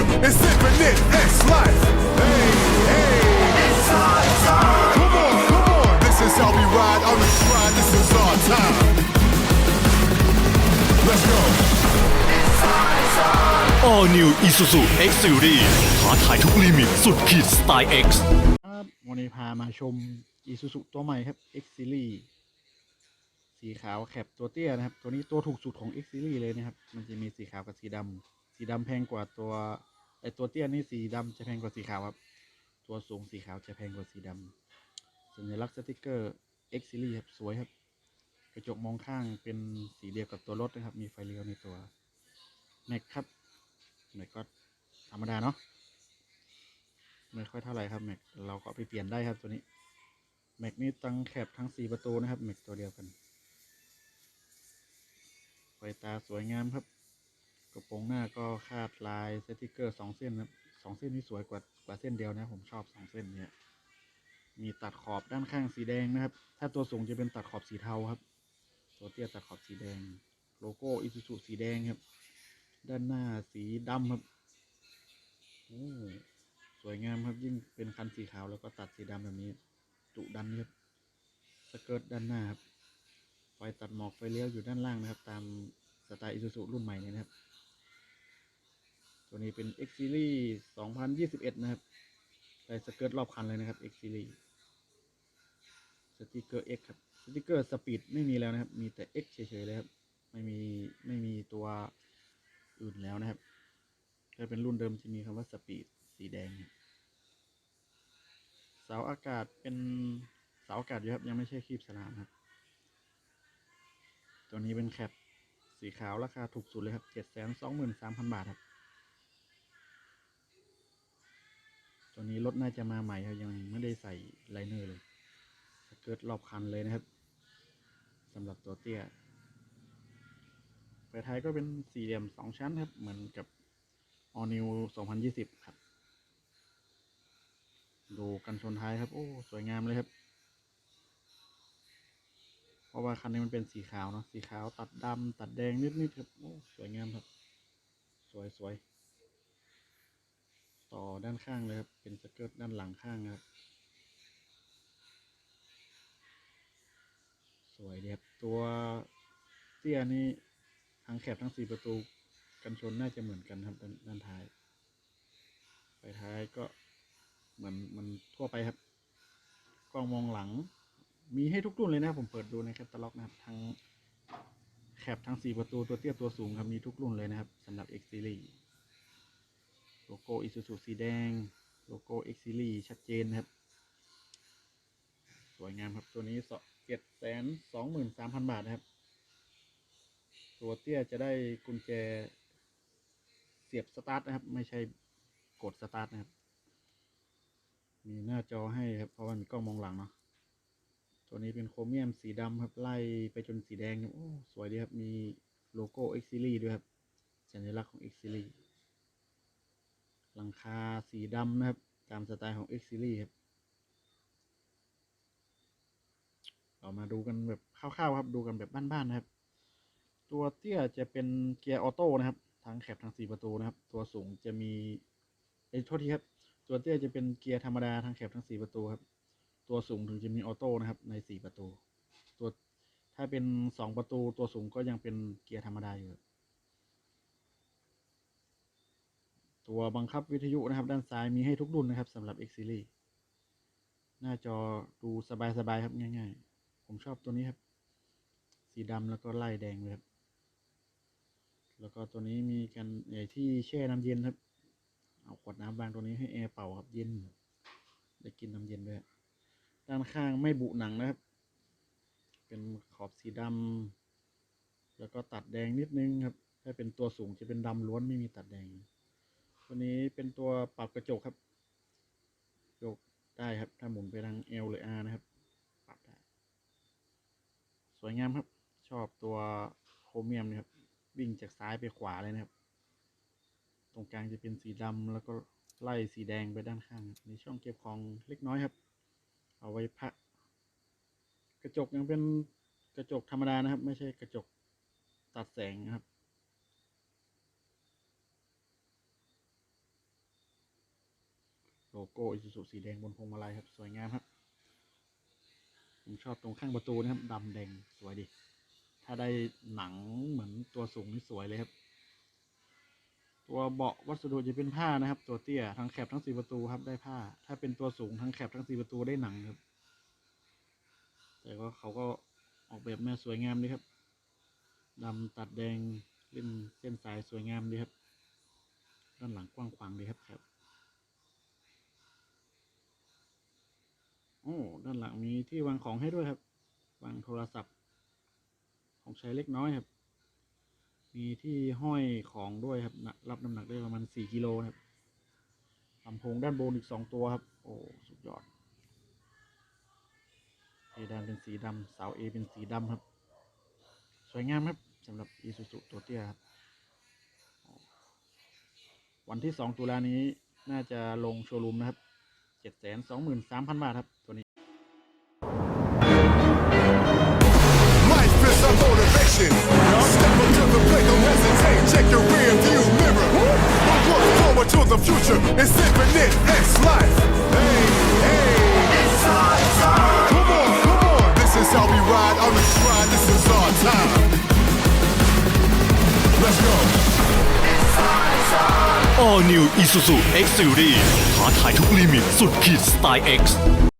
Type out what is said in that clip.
future is infinite. X life. Hey, hey. Come on, come on. This is how we ride on the stride. This is our time. Let's go. All New Isuzu X Series ท้าทายทุกลิมิตสุดขีดสไตล์ X ครับวันนี้พามาชม Isuzu ตัวใหม่ครับ X Series สีขาวแคปตัวเตี้ยนะครับ ตัวนี้ตัวถูกสุดของ X Series เลยนะครับ มันจะมีสีขาวกับสีดำสีดำแพงกว่าตัว ไอตัวเตี้ยนี่สีดำจะแพงกว่าสีขาวครับ ตัวสูงสีขาวจะแพงกว่าสีดำสัญลักษณ์สติกเกอร์ X Series ครับสวยครับ กระจกมองข้างเป็นสีเดียวกับตัวรถนะครับ มีไฟเลี้ยวในตัวแม็กครับแม็กก็ธรรมดาเนาะไม่ค่อยเท่าไหร่ครับแม็กเราก็ไปเปลี่ยนได้ครับตัวนี้แม็กนี่ตั้งแคบทั้งสี่ประตูนะครับแม็กตัวเดียวกันไฟตาสวยงามครับ กระโปรงหน้าก็คาดลายสติกเกอร์สองเส้นนะครับสองเส้นนี้สวยกว่ากว่าเส้นเดียวนะ ผมชอบสองเส้นเนี่ยมีตัดขอบด้านข้างสีแดงนะครับ ถ้าตัวสูงจะเป็นตัดขอบสีเทาครับ ตัวเตี้ยตัดขอบสีแดง โลโก้อิซูซุสีแดงครับ ด้านหน้าสีดำครับโอ้สวยงามครับยิ่งเป็นคันสีขาวแล้วก็ตัดสีดำแบบนี้ จุดันครับสเกิร์ตด้านหน้าครับไฟตัดหมอกไฟเลี้ยวอยู่ด้านล่างนะครับ ตามสไตล์อิซูซุรุ่นใหม่นะครับ ตัวนี้เป็น X Series 2021 นะครับใส่สเกิร์ตรอบคันเลยนะครับ X Series สติกเกอร์ X ครับ สติกเกอร์สปีดไม่มีแล้วนะครับ มีแต่ X เฉยๆเลยครับ ไม่มีไม่มีตัวอื่นแล้วนะครับถ้าเป็นรุ่นเดิมจะมีคำว่าสปีดสีแดงเสาอากาศเป็นเสาอากาศอยู่ครับ ยังไม่ใช่คีบสนามครับ ตัวนี้เป็นแคปสีขาวราคาถูกสุดเลยครับเจ็ดแสนสองหมื่นสามพันบาทครับ ตัวนี้รถน่าจะมาใหม่ครับยังไม่ได้ใส่ไลเนอร์เลยสเกิร์ตรอบคันเลยนะครับสำหรับตัวเตี้ยไฟท้ายก็เป็นสี่เหลี่ยมสองชั้นครับ เหมือนกับ All New 2020 ครับ ดูกันชนท้ายครับ โอ้ สวยงามเลยครับ เพราะว่าคันนี้มันเป็นสีขาวเนาะสีขาวตัดดำตัดแดงนิดๆครับ โอ้ สวยงามครับ สวยสวย ต่อด้านข้างเลยครับ เป็นสเกิร์ตด้านหลังข้างครับ สวยดีครับ ตัวเตี้ยนี่ทั้งแคบทั้งสี่ประตูกันชนน่าจะเหมือนกันครับด้านด้านท้ายไฟท้ายก็เหมือนมันทั่วไปครับ กล้องมองหลัง มีให้ทุกรุ่นเลยนะผมเปิดดูในแคตตาล็อกนะครับ ทั้งแคบทั้งสี่ประตูตัวเตี้ยตัวสูงครับมีทุกรุ่นเลยนะครับสำหรับ X Series โลโก้ Isuzu สีแดง โลโก้ X Series ชัดเจนนะครับ สวยงามครับตัวนี้เจ็ดแสนสองหมื่นสามพันบาทนะครับ ตัวเตี้ยจะได้กุญแจเสียบสตาร์ทนะครับ ไม่ใช่กดสตาร์ทนะครับ มีหน้าจอให้ครับ เพราะว่ามีกล้องมองหลังเนาะตัวนี้เป็นโครเมียมสีดำครับ ไล่ไปจนสีแดงครับโอ้สวยดีครับ มีโลโก้ X Series ด้วยครับ สัญลักษณ์ของ X Series หลังคาสีดำนะครับ ตามสไตล์ของ X Series ครับเรามาดูกันแบบคร่าวๆครับ ดูกันแบบบ้านๆนะครับ ตัวเตี้ยจะเป็นเกียร์ออโต้นะครับ ทั้งแคปทั้งสี่ประตูนะครับ ตัวสูงจะมีเอ้โทษทีครับ ตัวเตี้ยจะเป็นเกียร์ธรรมดาทั้งแคปทั้งสี่ประตูครับ ตัวสูงถึงจะมีออโต้นะครับ ในสี่ประตู ตัวถ้าเป็นสองประตูตัวสูงก็ยังเป็นเกียร์ธรรมดาอยู่ครับ ตัวบังคับวิทยุนะครับ ด้านซ้ายมีให้ทุกรุ่นนะครับสำหรับ X Series หน้าจอดูสบายๆครับง่ายๆ ผมชอบตัวนี้ครับ สีดำแล้วก็ไล่แดงเลยครับ แล้วก็ตัวนี้มีกันใหญ่ที่แช่น้ำเย็นครับ เอาขวดน้ำวางตัวนี้ให้แอร์เป่าครับเย็น ได้กินน้ำเย็นด้วย ด้านข้างไม่บุหนังนะครับ เป็นขอบสีดำแล้วก็ตัดแดงนิดนึงครับ ถ้าเป็นตัวสูงจะเป็นดำล้วนไม่มีตัดแดง ตัวนี้เป็นตัวปรับกระจกครับกระจกได้ครับ ถ้าหมุนไปทาง L หรือ R นะครับ ปรับได้ สวยงามครับ ชอบตัวโครเมียมนะครับ วิ่งจากซ้ายไปขวาเลยนะครับ ตรงกลางจะเป็นสีดำแล้วก็ไล่สีแดงไปด้านข้างครับมีช่องเก็บของเล็กน้อยครับ เอาไว้พัก กระจกยังเป็นกระจกธรรมดานะครับ ไม่ใช่กระจกตัดแสงนะครับ โลโก้อิซูซุสีแดงบนพวงมาลัยครับ สวยงามครับ ผมชอบตรงข้างประตูนะครับดำแดงสวยดี ถ้าได้หนังเหมือนตัวสูงนี่สวยเลยครับ ตัวเบาะวัสดุจะเป็นผ้านะครับ ตัวเตี้ยทั้งแคบทั้งสี่ประตูครับได้ผ้า ถ้าเป็นตัวสูงทั้งแคบทั้งสี่ประตูได้หนังครับ แต่ก็เขาก็ออกแบบมาสวยงามดีครับดำตัดแดงเล่นเส้นสายสวยงามดีครับ ด้านหลังกว้างขวางดีครับครับ อ้ด้านหลังมีที่วางของให้ด้วยครับ วางโทรศัพท์ ของใช้เล็กน้อยครับ มีที่ห้อยของด้วยครับรับน้ำหนักได้ประมาณสี่กิโลครับลำโพงด้านบนอีกสองตัวครับ โอ้สุดยอดเพดานเป็นสีดำเสาเอเป็นสีดำครับ สวยงามครับสำหรับ Isuzu ตัวเตี้ยครับ วันที่2ตุลานี้น่าจะลงโชว์รูมนะครับ 723,000บาทครับตัวนี้ All New Isuzu X Series ท้าทายทุกลิมิตสุดขีดสไตล์ X